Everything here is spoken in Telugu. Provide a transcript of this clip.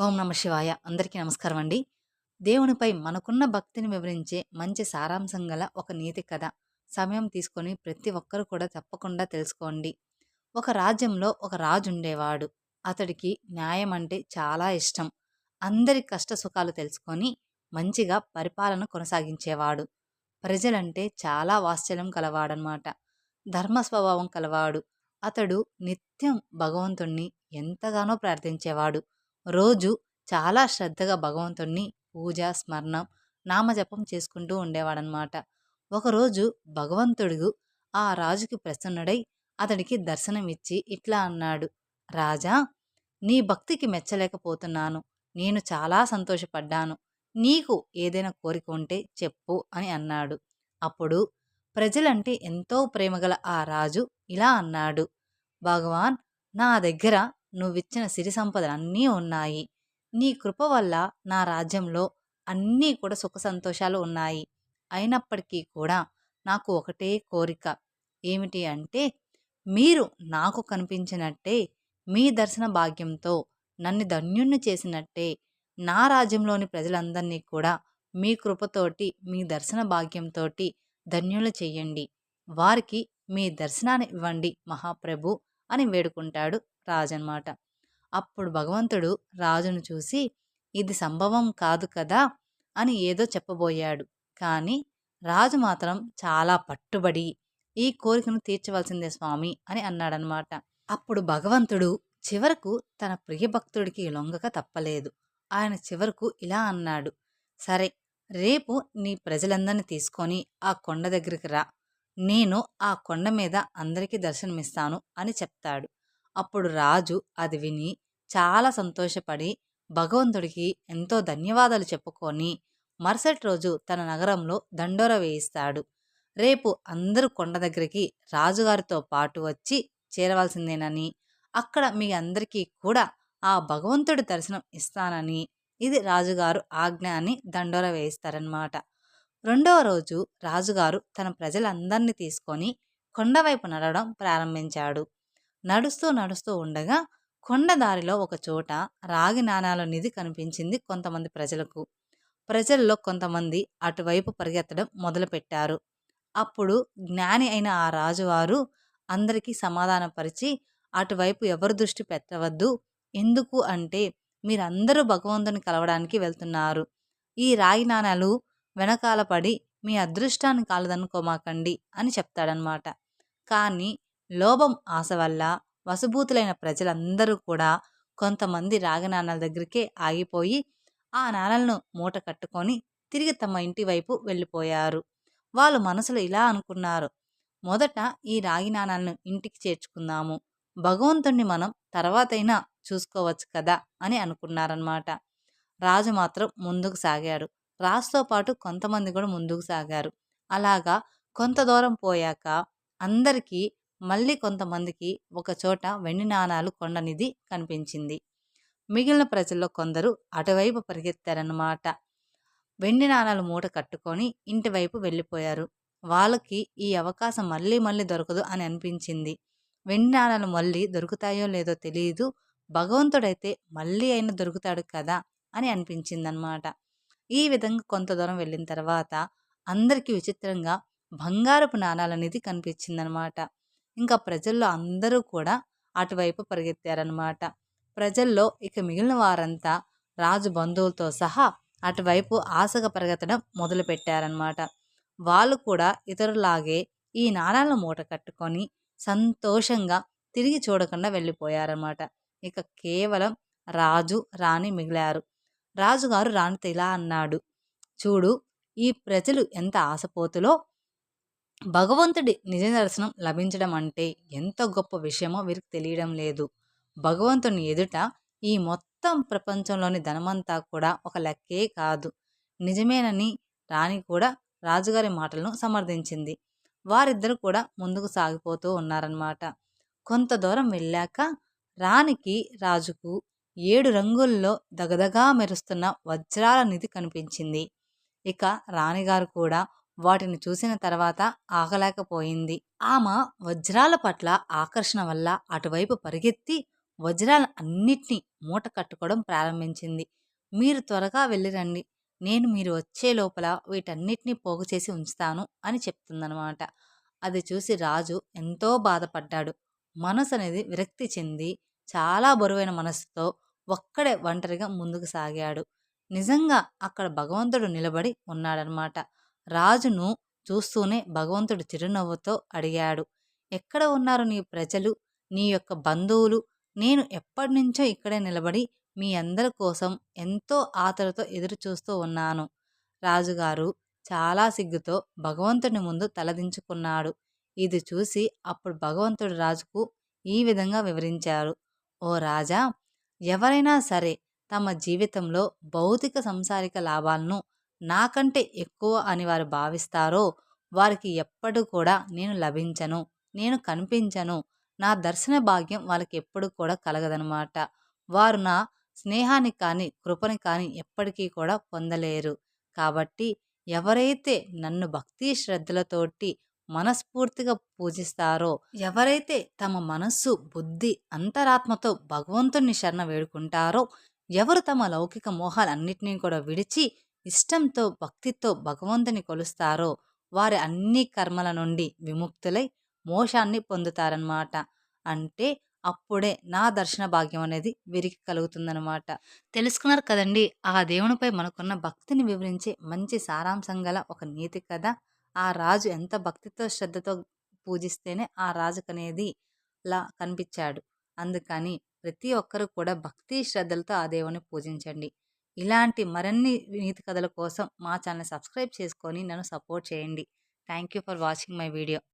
ఓం నమ శివాయ. అందరికీ నమస్కారం అండి. దేవునిపై మనకున్న భక్తిని వివరించే మంచి సారాంశం గల ఒక నీతి కథ సమయం తీసుకొని ప్రతి ఒక్కరు కూడా తప్పకుండా తెలుసుకోండి. ఒక రాజ్యంలో ఒక రాజు ఉండేవాడు. అతడికి న్యాయం అంటే చాలా ఇష్టం. అందరి కష్ట సుఖాలు తెలుసుకొని మంచిగా పరిపాలన కొనసాగించేవాడు. ప్రజలంటే చాలా వాత్సల్యం కలవాడనమాట ధర్మ స్వభావం కలవాడు. అతడు నిత్యం భగవంతుణ్ణి ఎంతగానో ప్రార్థించేవాడు. రోజు చాలా శ్రద్ధగా భగవంతుణ్ణి పూజ స్మరణం నామజపం చేసుకుంటూ ఉండేవాడనమాట ఒకరోజు భగవంతుడు ఆ రాజుకి ప్రసన్నుడై అతడికి దర్శనమిచ్చి ఇట్లా అన్నాడు. రాజా నీ భక్తికి మెచ్చలేకపోతున్నాను. నేను చాలా సంతోషపడ్డాను. నీకు ఏదైనా కోరిక ఉంటే చెప్పు అని అన్నాడు. అప్పుడు ప్రజలంటే ఎంతో ప్రేమగల ఆ రాజు ఇలా అన్నాడు. భగవాన్ నా దగ్గర నువ్విచ్చిన సిరి సంపదలన్నీ ఉన్నాయి. నీ కృప వల్ల నా రాజ్యంలో అన్నీ కూడా సుఖ సంతోషాలు ఉన్నాయి. అయినప్పటికీ కూడా నాకు ఒకటే కోరిక. ఏమిటి అంటే మీరు నాకు కనిపించినట్టే మీ దర్శన భాగ్యంతో నన్ను ధన్యుణ్ణి చేసినట్టే నా రాజ్యంలోని ప్రజలందరినీ కూడా మీ కృపతోటి మీ దర్శన భాగ్యంతో ధన్యులు చెయ్యండి వారికి మీ దర్శనాన్ని ఇవ్వండి మహాప్రభు అని వేడుకుంటాడు రాజు అనమాట అప్పుడు భగవంతుడు రాజును చూసి ఇది సంభవం కాదు కదా అని ఏదో చెప్పబోయాడు. కానీ రాజు మాత్రం చాలా పట్టుబడి ఈ కోరికను తీర్చవలసిందే స్వామి అని అన్నాడనమాట అప్పుడు భగవంతుడు చివరకు తన ప్రియభక్తుడికి లొంగక తప్పలేదు. ఆయన చివరకు ఇలా అన్నాడు సరే రేపు నీ ప్రజలందరినీ తీసుకొని ఆ కొండ దగ్గరికి రా. నేను ఆ కొండ మీద అందరికీ దర్శనమిస్తాను అని చెప్తాడు. అప్పుడు రాజు అది విని చాలా సంతోషపడి భగవంతుడికి ఎంతో ధన్యవాదాలు చెప్పుకొని మరుసటి రోజు తన నగరంలో దండోర వేయిస్తాడు. రేపు అందరూ కొండ దగ్గరికి రాజుగారితో పాటు వచ్చి చేరవలసిందేనని అక్కడ మీ అందరికీ కూడా ఆ భగవంతుడి దర్శనం ఇస్తానని ఇది రాజుగారు ఆజ్ఞ అని దండోర వేయిస్తారనమాట రెండవ రోజు రాజుగారు తన ప్రజలందరినీ తీసుకొని కొండవైపు నడవడం ప్రారంభించాడు. నడుస్తూ నడుస్తూ ఉండగా కొండదారిలో ఒక చోట రాగి నాణాల నిధి కనిపించింది కొంతమంది ప్రజలకు. ప్రజల్లో కొంతమంది అటువైపు పరిగెత్తడం మొదలుపెట్టారు. అప్పుడు జ్ఞాని అయిన ఆ రాజువారు అందరికీ సమాధానపరిచి అటువైపు ఎవరు దృష్టి పెట్టవద్దు. ఎందుకు అంటే మీరందరూ భగవంతుని కలవడానికి వెళ్తున్నారు. ఈ రాగి నాణాలు వెనకాల పడి మీ అదృష్టాన్ని కాలదనుకోమాకండి అని చెప్తాడనమాట కానీ లోభం ఆశ వల్ల వసుభూతులైన ప్రజలందరూ కూడా కొంతమంది రాగి దగ్గరికే ఆగిపోయి ఆ నాణాలను మూట కట్టుకొని తిరిగి తమ ఇంటి వైపు వెళ్ళిపోయారు. వాళ్ళు మనసులో ఇలా అనుకున్నారు మొదట ఈ రాగి నాణాలను ఇంటికి చేర్చుకుందాము. భగవంతుణ్ణి మనం తర్వాతైనా చూసుకోవచ్చు కదా అని అనుకున్నారనమాట రాజు మాత్రం ముందుకు సాగాడు. రాజుతో పాటు కొంతమంది కూడా ముందుకు సాగారు. అలాగా కొంత దూరం పోయాక అందరికీ మళ్ళీ కొంతమందికి ఒకచోట వెండి నాణాలు కొండనిది కనిపించింది. మిగిలిన ప్రజల్లో కొందరు అటువైపు పరిగెత్తారన్నమాట. వెండి నాణాలు మూట కట్టుకొని ఇంటి వైపు వెళ్ళిపోయారు. వాళ్ళకి ఈ అవకాశం మళ్ళీ మళ్ళీ దొరకదు అని అనిపించింది. వెండి నాణాలు మళ్ళీ దొరుకుతాయో లేదో తెలియదు భగవంతుడైతే మళ్ళీ అయినా దొరుకుతాడు కదా అని అనిపించిందనమాట ఈ విధంగా కొంత దూరం వెళ్ళిన తర్వాత అందరికీ విచిత్రంగా బంగారపు నాణాలనేది కనిపించిందనమాట ఇంకా ప్రజల్లో అందరూ కూడా అటువైపు పరిగెత్తారనమాట ప్రజల్లో ఇక మిగిలిన వారంతా రాజు బంధువులతో సహా అటువైపు ఆశగా పరిగెత్తడం మొదలుపెట్టారనమాట వాళ్ళు కూడా ఇతరులాగే ఈ నాణాలను మూట కట్టుకొని సంతోషంగా తిరిగి చూడకుండా వెళ్ళిపోయారన్నమాట. ఇక కేవలం రాజు రాణి మిగిలారు. రాజుగారు రాణితో ఇలా అన్నాడు చూడు ఈ ప్రజలు ఎంత ఆశపోతులో భగవంతుడి నిజ దర్శనం లభించడం అంటే ఎంత గొప్ప విషయమో వీరికి తెలియడం లేదు. భగవంతుని ఎదుట ఈ మొత్తం ప్రపంచంలోని ధనమంతా కూడా ఒక లెక్కే కాదు. నిజమేనని రాణి కూడా రాజుగారి మాటలను సమర్థించింది. వారిద్దరు కూడా ముందుకు సాగిపోతూ ఉన్నారన్నమాట. కొంత దూరం వెళ్ళాక రాణికి రాజుకు ఏడు రంగుల్లో దగదగా మెరుస్తున్న వజ్రాల నిధి కనిపించింది. ఇక రాణిగారు కూడా వాటిని చూసిన తర్వాత ఆగలేకపోయింది. ఆమె వజ్రాల పట్ల ఆకర్షణ వల్ల అటువైపు పరిగెత్తి వజ్రాలు అన్నిటినీ మూట కట్టుకోవడం ప్రారంభించింది. మీరు త్వరగా వెళ్ళిరండి. నేను మీరు వచ్చే లోపల వీటన్నిటిని పోగు చేసి ఉంచుతాను అని చెప్తుందనమాట అది చూసి రాజు ఎంతో బాధపడ్డాడు. మనసు అనేది విరక్తి చెంది చాలా బరువైన మనసుతో ఒక్కడే ఒంటరిగా ముందుకు సాగాడు. నిజంగా అక్కడ భగవంతుడు నిలబడి ఉన్నాడనమాట రాజును చూస్తూనే భగవంతుడు చిరునవ్వుతో అడిగాడు ఎక్కడ ఉన్నారు నీ ప్రజలు? నీ యొక్క బంధువులు? నేను ఎప్పటి నుంచో ఇక్కడే నిలబడి మీ అందరి కోసం ఎంతో ఆతరతో ఎదురు చూస్తూ ఉన్నాను. రాజుగారు చాలా సిగ్గుతో భగవంతుని ముందు తలదించుకున్నాడు. ఇది చూసి అప్పుడు భగవంతుడు రాజుకు ఈ విధంగా వివరించారు ఓ రాజా ఎవరైనా సరే తమ జీవితంలో భౌతిక సంసారిక లాభాలను నాకంటే ఎక్కువ అని వారు భావిస్తారో వారికి ఎప్పుడు కూడా నేను లభించను నేను కనిపించను. నా దర్శన భాగ్యం వాళ్ళకి ఎప్పుడు కూడా కలగదనమాట వారు నా స్నేహాన్ని కానీ కృపని కానీ ఎప్పటికీ కూడా పొందలేరు. కాబట్టి ఎవరైతే నన్ను భక్తి శ్రద్ధలతోటి మనస్ఫూర్తిగా పూజిస్తారో ఎవరైతే తమ మనస్సు బుద్ధి అంతరాత్మతో భగవంతుణ్ణి శరణ వేడుకుంటారో ఎవరు తమ లౌకిక మోహాలన్నింటినీ కూడా విడిచి ఇష్టంతో భక్తితో భగవంతుని కొలుస్తారో వారి అన్ని కర్మల నుండి విముక్తులై మోషాన్ని పొందుతారనమాట అంటే అప్పుడే నా దర్శన భాగ్యం అనేది వీరికి కలుగుతుందనమాట తెలుసుకున్నారు కదండి ఆ దేవునిపై మనకున్న భక్తిని వివరించే మంచి సారాంశం గల ఒక నీతి కథ. ఆ రాజు ఎంత భక్తితో శ్రద్ధతో పూజిస్తేనే ఆ రాజుకనేది లా కనిపించాడు. అందుకని ప్రతి ఒక్కరూ కూడా భక్తి శ్రద్ధలతో ఆ దేవుని పూజించండి. ఇలాంటి మరిన్ని నీతి కథల కోసం మా ఛానల్ సబ్స్క్రైబ్ చేసుకొని నన్ను సపోర్ట్ చేయండి. Thank you for watching my video.